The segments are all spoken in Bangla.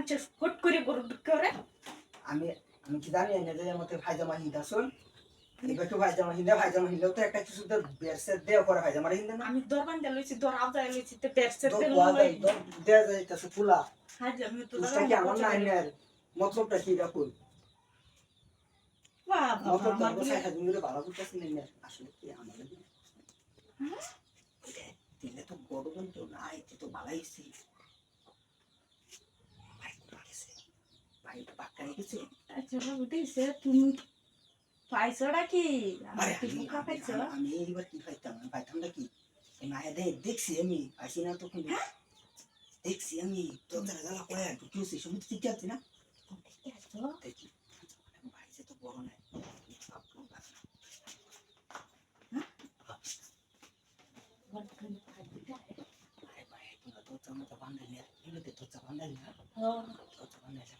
মানুষের ফট করে গরু বিক্রি করে আমি আমি কি জানি না যে মতে ভাইজামা হিন্দা শুন। এবার তো ভাইজামা হিন্দা ভাইজামা হিন্দাও তো একটা কিছু তো বেরসে দেও করে ভাইজামা হিন্দা না। আমি দর বান্ধা লইছি দর আওজা লইছি তে তো তে কোয়া যায় তো দেয়া যায় তাসে ফুলা হাজ আমি তো কি আমার না আইনার মতলবটা কি রাখুন বাবা আমার তো ভালো করতেছি না আসলে কি দিলে? তো বড় তো না এতে তো ভালোইছি ভাই ভাই বাক্কা গেছে আচ্ছা বাবু দিছে তুমি আরে পাইছো? আমি- আমি এইবার কি পাইতাম? আমি পাইতামটা কি? এই মায়া দে দেখছি আমি আসি না তো কিন্তু দেখছি আমি তো তারা জ্বালা করে একটু কি হচ্ছে সময় ঠিক আছে না? দেখি। সে তো বড় নাই। আরে ভাই তোরা তো চামা তো বান্ধাই না? এগুলোতে তো চা বান্ধাই না? তো চা বান্ধাই থাকলে বেশি কি ভাই ইস্তা ইস্তা তো সব ভালো নিয়ে আরে আরে তোর পান্তা তো ভাই তো না? ভাই তো তো কাই দিব তোর মাথা তোর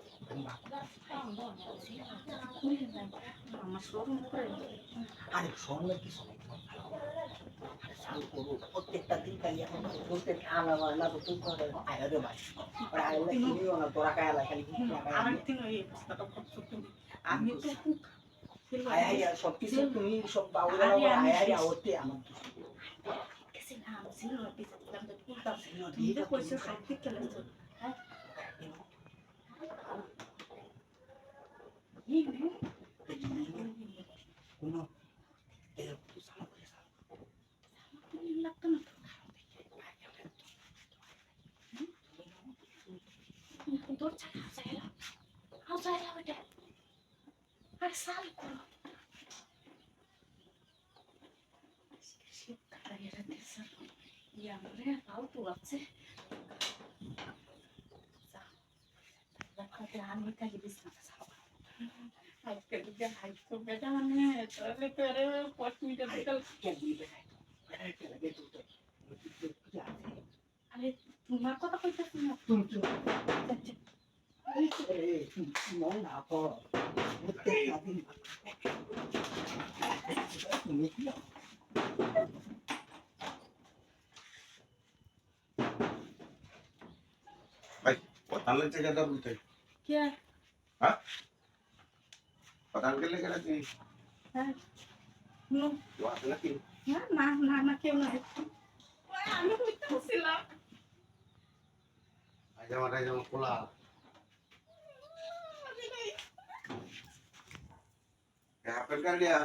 আমার শোরুম করে আরে সঙ্গে কি সবাই আরে চালু করব প্রত্যেকটা দিন খালি এখন বলতে আনা না তো তুই করে আয়া রে ভাই আর আয়া না তোরা কায়া লাগে খালি আমার দিন ওই অবস্থাটা করছ তুমি আমি তো খুব আয়া আয়া সব কিছু তুমি সব বাউলা আয়া আওতে আমার গেছিলাম ছিল গেছিলাম তো খুলতাম তুমি তো কইছো সব ঠিক খেলেছো কোনো এরকম সালা করে সালা লাগতো না তো তোর ছাড়া হাসাইলা হাসাইলা বেটা আর সাল করো আমি খালি বিছনাতে যাবো আজকে যদি হাইতো বেটা মানে তাহলে তো আরে পাঁচ তোমার কথা কইতেছি ভাই কথা লাগছে কথা বলতে। কে? হ্যাঁ? Patanggal na ka natin. Ha? No. Iwasan natin. Ha? Na, na, na, kayo na ito. Wala, ano ko sila? Ayaw, ayaw, pula. Kaya hapon ka rin